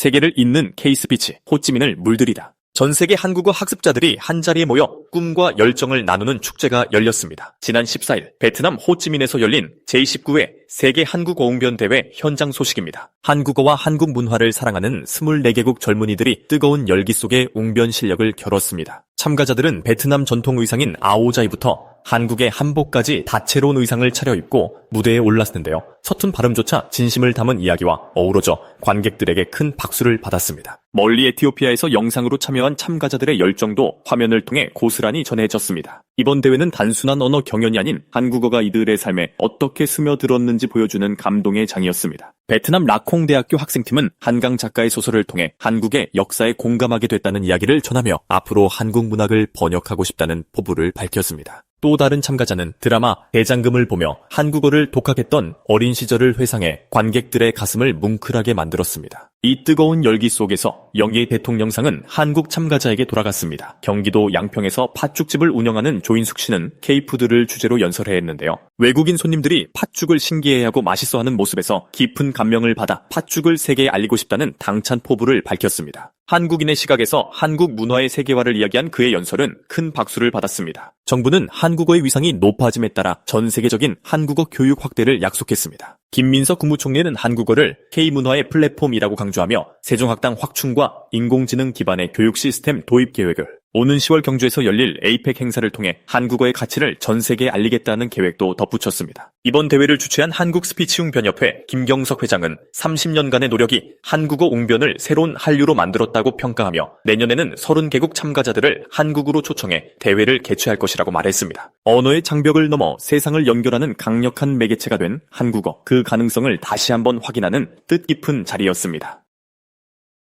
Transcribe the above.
세계를 잇는 케이스피치, 호찌민을 물들이다. 전 세계 한국어 학습자들이 한자리에 모여 꿈과 열정을 나누는 축제가 열렸습니다. 지난 14일 베트남 호찌민에서 열린 제29회 세계 한국어 웅변 대회 현장 소식입니다. 한국어와 한국 문화를 사랑하는 24개국 젊은이들이 뜨거운 열기 속에 웅변 실력을 겨뤘습니다. 참가자들은 베트남 전통 의상인 아오자이부터 한국의 한복까지 다채로운 의상을 차려입고 무대에 올랐는데요. 서툰 발음조차 진심을 담은 이야기와 어우러져 관객들에게 큰 박수를 받았습니다. 멀리 에티오피아에서 영상으로 참여한 참가자들의 열정도 화면을 통해 고스란히 전해졌습니다. 이번 대회는 단순한 언어 경연이 아닌 한국어가 이들의 삶에 어떻게 스며들었는지 보여주는 감동의 장이었습니다. 베트남 라콩 대학교 학생팀은 한강 작가의 소설을 통해 한국의 역사에 공감하게 됐다는 이야기를 전하며 앞으로 한국 문학을 번역하고 싶다는 포부를 밝혔습니다. 또 다른 참가자는 드라마 대장금을 보며 한국어를 독학했던 어린 시절을 회상해 관객들의 가슴을 뭉클하게 만들었습니다. 이 뜨거운 열기 속에서 영예 대통령상은 한국 참가자에게 돌아갔습니다. 경기도 양평에서 팥죽집을 운영하는 조인숙 씨는 K푸드를 주제로 연설해 했는데요. 외국인 손님들이 팥죽을 신기해하고 맛있어하는 모습에서 깊은 감명을 받아 팥죽을 세계에 알리고 싶다는 당찬 포부를 밝혔습니다. 한국인의 시각에서 한국 문화의 세계화를 이야기한 그의 연설은 큰 박수를 받았습니다. 정부는 한국어의 위상이 높아짐에 따라 전 세계적인 한국어 교육 확대를 약속했습니다. 김민석 국무총리는 한국어를 K문화의 플랫폼이라고 강조하며 세종학당 확충과 인공지능 기반의 교육 시스템 도입 계획을 오는 10월 경주에서 열릴 에이펙 행사를 통해 한국어의 가치를 전 세계에 알리겠다는 계획도 덧붙였습니다. 이번 대회를 주최한 한국 스피치웅 변협회 김경석 회장은 30년간의 노력이 한국어 웅변을 새로운 한류로 만들었다고 평가하며 내년에는 30개국 참가자들을 한국으로 초청해 대회를 개최할 것이라고 말했습니다. 언어의 장벽을 넘어 세상을 연결하는 강력한 매개체가 된 한국어, 그 가능성을 다시 한번 확인하는 뜻깊은 자리였습니다.